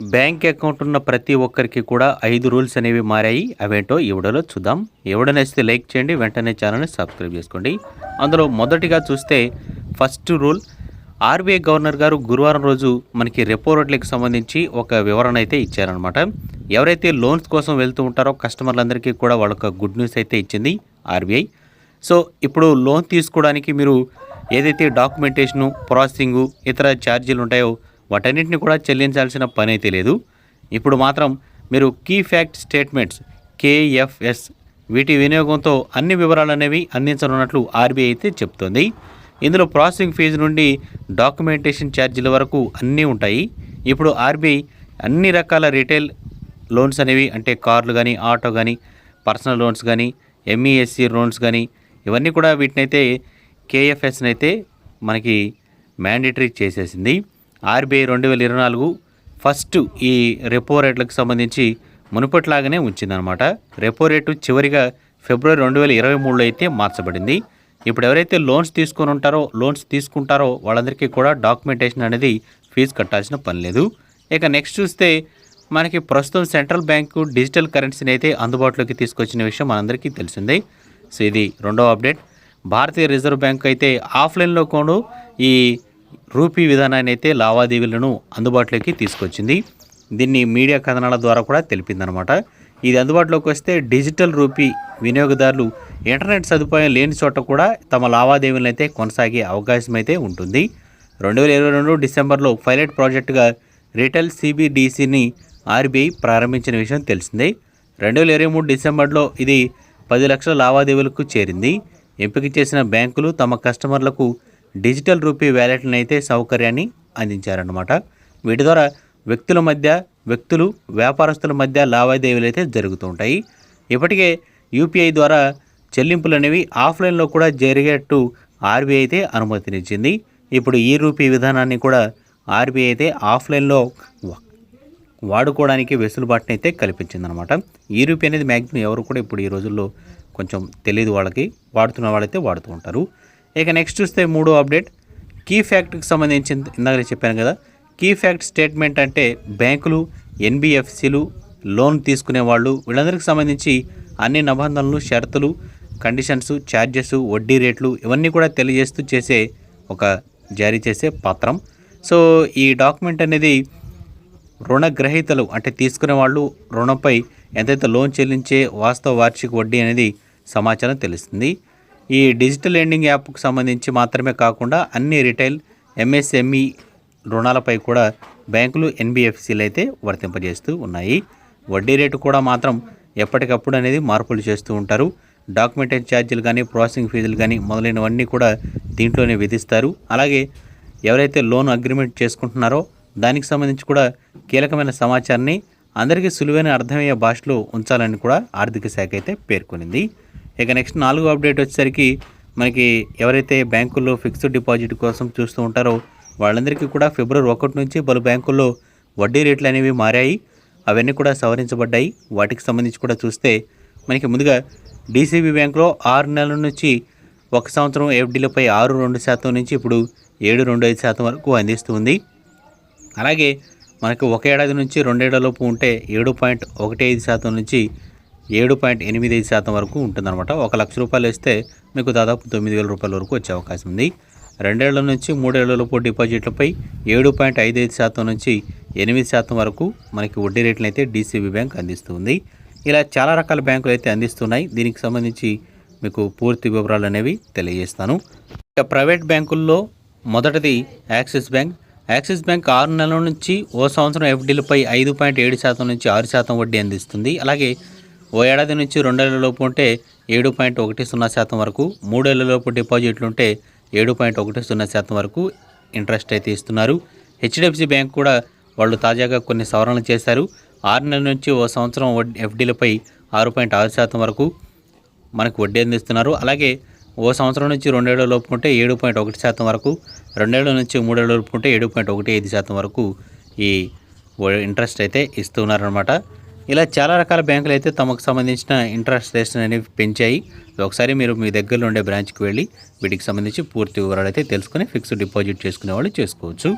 Bank account ఉన్న ప్రతి ఒక్కరికి కూడా ఐదు రూల్స్ అనేవి మారాయి. అవేంటో ఈ వీడియోలో చూద్దాం. ఎవడో నచ్చితే లైక్ చేయండి వెంటనే ఛానల్ని సబ్స్క్రైబ్ చేసుకోండి. అందులో మొదటిగా చూస్తే ఫస్ట్ రూల్ ఆర్బీఐ గవర్నర్ గారు గురువారం రోజు మనకి రెపో రేట్లకు సంబంధించి ఒక వివరణ అయితే ఇచ్చారనమాట ఎవరైతే లోన్స్ కోసం వెళ్తూ ఉంటారో కస్టమర్లందరికీ కూడా వాళ్ళొక గుడ్ న్యూస్ అయితే ఇచ్చింది ఆర్బీఐ. సో ఇప్పుడు లోన్ తీసుకోవడానికి మీరు ఏదైతే డాక్యుమెంటేషను ప్రాసెసింగు ఇతర ఛార్జీలు ఉంటాయో వాటన్నింటిని కూడా చెల్లించాల్సిన పని అయితే లేదు. ఇప్పుడు మాత్రం మీరు కీ ఫ్యాక్ట్ స్టేట్మెంట్స్ కేఎఫ్ఎస్ వీటి వినియోగంతో అన్ని వివరాలు అనేవి అందించనున్నట్లు ఆర్బీఐ అయితే చెప్తోంది. ఇందులో ప్రాసెసింగ్ ఫీజు నుండి డాక్యుమెంటేషన్ ఛార్జీల వరకు అన్నీ ఉంటాయి. ఇప్పుడు ఆర్బీఐ అన్ని రకాల రీటైల్ లోన్స్ అనేవి అంటే కార్లు కానీ ఆటో కానీ పర్సనల్ లోన్స్ కానీ ఎంఈఎస్సి లోన్స్ కానీ ఇవన్నీ కూడా వీటినైతే కేఎఫ్ఎస్ని అయితే మనకి మ్యాండేటరీ చేసేసింది. ఆర్బీఐ రెండు వేల ఇరవై నాలుగు ఫస్ట్ ఈ రెపో రేట్లకు సంబంధించి మునుపట్లాగానే ఉంచిందనమాట రెపో రేటు చివరిగా ఫిబ్రవరి రెండు వేల ఇరవై మూడులో అయితే మార్చబడింది. ఇప్పుడు ఎవరైతే లోన్స్ తీసుకొని ఉంటారో లోన్స్ తీసుకుంటారో వాళ్ళందరికీ కూడా డాక్యుమెంటేషన్ అనేది ఫీజు కట్టాల్సిన పని లేదు. ఇక నెక్స్ట్ చూస్తే మనకి ప్రస్తుతం సెంట్రల్ బ్యాంకు డిజిటల్ కరెన్సీని అయితే అందుబాటులోకి తీసుకొచ్చిన విషయం మనందరికీ తెలిసిందే. సో ఇది రెండవ అప్డేట్. భారతీయ రిజర్వ్ బ్యాంక్ అయితే ఆఫ్లైన్లో కూడా ఈ రూపీ విధానాన్ని అయితే లావాదేవీలను అందుబాటులోకి తీసుకొచ్చింది. దీన్ని మీడియా కథనాల ద్వారా కూడా తెలిపిందనమాట ఇది అందుబాటులోకి వస్తే డిజిటల్ రూపీ వినియోగదారులు ఇంటర్నెట్ సదుపాయం లేని చోట కూడా తమ లావాదేవీలను అయితే కొనసాగే అవకాశం అయితే ఉంటుంది. రెండు వేల ఇరవై రెండు డిసెంబర్లో పైలట్ ప్రాజెక్టుగా రిటైల్ సిబిడిసిని ఆర్బీఐ ప్రారంభించిన విషయం తెలిసిందే. రెండు వేల ఇరవై మూడు డిసెంబర్లో ఇది పది లక్షల లావాదేవీలకు చేరింది. ఎంపిక చేసిన బ్యాంకులు తమ కస్టమర్లకు డిజిటల్ రూపీ వ్యాలెట్ని అయితే సౌకర్యాన్ని అందించారన్నమాట. వీటి ద్వారా వ్యక్తుల మధ్య వ్యక్తులు వ్యాపారస్తుల మధ్య లావాదేవీలు అయితే జరుగుతూ ఉంటాయి. ఇప్పటికే యూపీఐ ద్వారా చెల్లింపులు అనేవి ఆఫ్లైన్లో కూడా జరిగేట్టు ఆర్బీఐ అయితే అనుమతినిచ్చింది. ఇప్పుడు ఈ రూపీ విధానాన్ని కూడా ఆర్బీఐ అయితే ఆఫ్లైన్లో వాడుకోవడానికి వెసులుబాటుని అయితే కల్పించిందనమాట ఈ రూపీ అనేది మ్యాక్సిమం ఎవరు కూడా ఇప్పుడు ఈ రోజుల్లో కొంచెం తెలియదు వాళ్ళకి వాడుతున్న వాళ్ళైతే వాడుతూ ఉంటారు. ఇక నెక్స్ట్ చూస్తే మూడో అప్డేట్ కీ ఫ్యాక్ట్కి సంబంధించింది ఇందాక చెప్పాను కదా. కీ ఫ్యాక్ట్ స్టేట్మెంట్ అంటే బ్యాంకులు ఎన్బిఎఫ్సిలు లోన్ తీసుకునే వాళ్ళు వీళ్ళందరికీ సంబంధించి అన్ని నిబంధనలు షరతులు కండిషన్స్ ఛార్జెస్ వడ్డీ రేట్లు ఇవన్నీ కూడా తెలియజేస్తూ చేసే ఒక జారీ చేసే పత్రం. సో ఈ డాక్యుమెంట్ అనేది రుణగ్రహీతలు అంటే తీసుకునే వాళ్ళు రుణంపై ఎంతైతే లోన్ చెల్లించే వాస్తవ వార్షిక వడ్డీ అనేది సమాచారం తెలుస్తుంది. ఈ డిజిటల్ లెండింగ్ యాప్కు సంబంధించి మాత్రమే కాకుండా అన్ని రిటైల్ ఎంఎస్ఎంఈ రుణాలపై కూడా బ్యాంకులు ఎన్బిఎఫ్సిలు అయితే వర్తింపజేస్తూ ఉన్నాయి. వడ్డీ రేటు కూడా మాత్రం ఎప్పటికప్పుడు అనేది మార్పులు చేస్తూ ఉంటారు. డాక్యుమెంటేషన్ ఛార్జీలు కానీ ప్రాసెసింగ్ ఫీజులు కానీ మొదలైనవన్నీ కూడా దీంట్లోనే విధిస్తారు. అలాగే ఎవరైతే లోన్ అగ్రిమెంట్ చేసుకుంటున్నారో దానికి సంబంధించి కూడా కీలకమైన సమాచారాన్ని అందరికీ సులువైన అర్థమయ్యే భాషలో ఉంచాలని కూడా ఆర్థిక శాఖ అయితే పేర్కొనింది. ఇక నెక్స్ట్ నాలుగో అప్డేట్ వచ్చేసరికి మనకి ఎవరైతే బ్యాంకుల్లో ఫిక్స్డ్ డిపాజిట్ కోసం చూస్తూ ఉంటారో వాళ్ళందరికీ కూడా ఫిబ్రవరి ఒకటి నుంచి పలు బ్యాంకుల్లో వడ్డీ రేట్లు అనేవి మారాయి. అవన్నీ కూడా సవరించబడ్డాయి. వాటికి సంబంధించి కూడా చూస్తే మనకి ముందుగా డీసీబీ బ్యాంకులో ఆరు నెలల నుంచి ఒక సంవత్సరం ఎఫ్డీలపై ఆరు రెండు శాతం నుంచి ఇప్పుడు ఏడు రెండు ఐదు శాతం వరకు అందిస్తుంది అలాగే మనకు ఒక ఏడాది నుంచి రెండేళ్ళలోపు ఉంటే ఏడు పాయింట్ ఒకటి ఐదు శాతం నుంచి ఏడు పాయింట్ ఎనిమిది ఐదు శాతం వరకు ఉంటుందన్నమాట. ఒక లక్ష రూపాయలు వేస్తే మీకు దాదాపు తొమ్మిది వేల రూపాయల వరకు వచ్చే అవకాశం ఉంది. రెండేళ్ళ నుంచి మూడేళ్ళలోపు డిపాజిట్లపై ఏడు పాయింట్ ఐదు ఐదు శాతం నుంచి ఎనిమిది శాతం వరకు మనకి వడ్డీ రేట్లను అయితే డీసీబీ బ్యాంక్ అందిస్తుంది. ఇలా చాలా రకాల బ్యాంకులు అయితే అందిస్తున్నాయి. దీనికి సంబంధించి మీకు పూర్తి వివరాలు అనేవి తెలియజేస్తాను. ఇక ప్రైవేట్ బ్యాంకుల్లో మొదటిది యాక్సిస్ బ్యాంక్. యాక్సిస్ బ్యాంక్ ఆరు నెలల నుంచి ఓ సంవత్సరం ఎఫ్డీలపై ఐదు పాయింట్ ఏడు శాతం నుంచి ఆరు శాతం వడ్డీ అందిస్తుంది. అలాగే ఓ ఏడాది నుంచి రెండేళ్ళలోపు ఉంటే ఏడు పాయింట్ ఒకటి సున్నా శాతం వరకు మూడేళ్ళలోపు డిపాజిట్లు ఉంటే ఏడు పాయింట్ ఒకటి సున్నా శాతం వరకు ఇంట్రెస్ట్ అయితే ఇస్తున్నారు. హెచ్డిఎఫ్సి బ్యాంక్ కూడా వాళ్ళు తాజాగా కొన్ని సవరణలు చేశారు. ఆరు నెలల నుంచి ఓ సంవత్సరం ఎఫ్డీలపై ఆరు పాయింట్ ఆరు శాతం వరకు మనకు వడ్డీ అందిస్తున్నారు. అలాగే ఓ సంవత్సరం నుంచి రెండేళ్ళ లోపు ఉంటే ఏడు పాయింట్ ఒకటి శాతం వరకు రెండేళ్ళ నుంచి మూడేళ్ళ లోపు ఉంటే ఏడు పాయింట్ ఒకటి ఐదు శాతం వరకు ఈ ఇంట్రెస్ట్ అయితే ఇస్తున్నారనమాట ఇలా చాలా రకాల బ్యాంకులు అయితే తమకు సంబంధించిన ఇంట్రెస్ట్ రేట్స్ అనేవి పెంచాయి. ఒకసారి మీరు మీ దగ్గరలో ఉండే బ్రాంచ్కి వెళ్ళి వీటికి సంబంధించి పూర్తి వివరాలు అయితే తెలుసుకొని ఫిక్స్డ్ డిపాజిట్ చేసుకునే వాళ్ళు చేసుకోవచ్చు.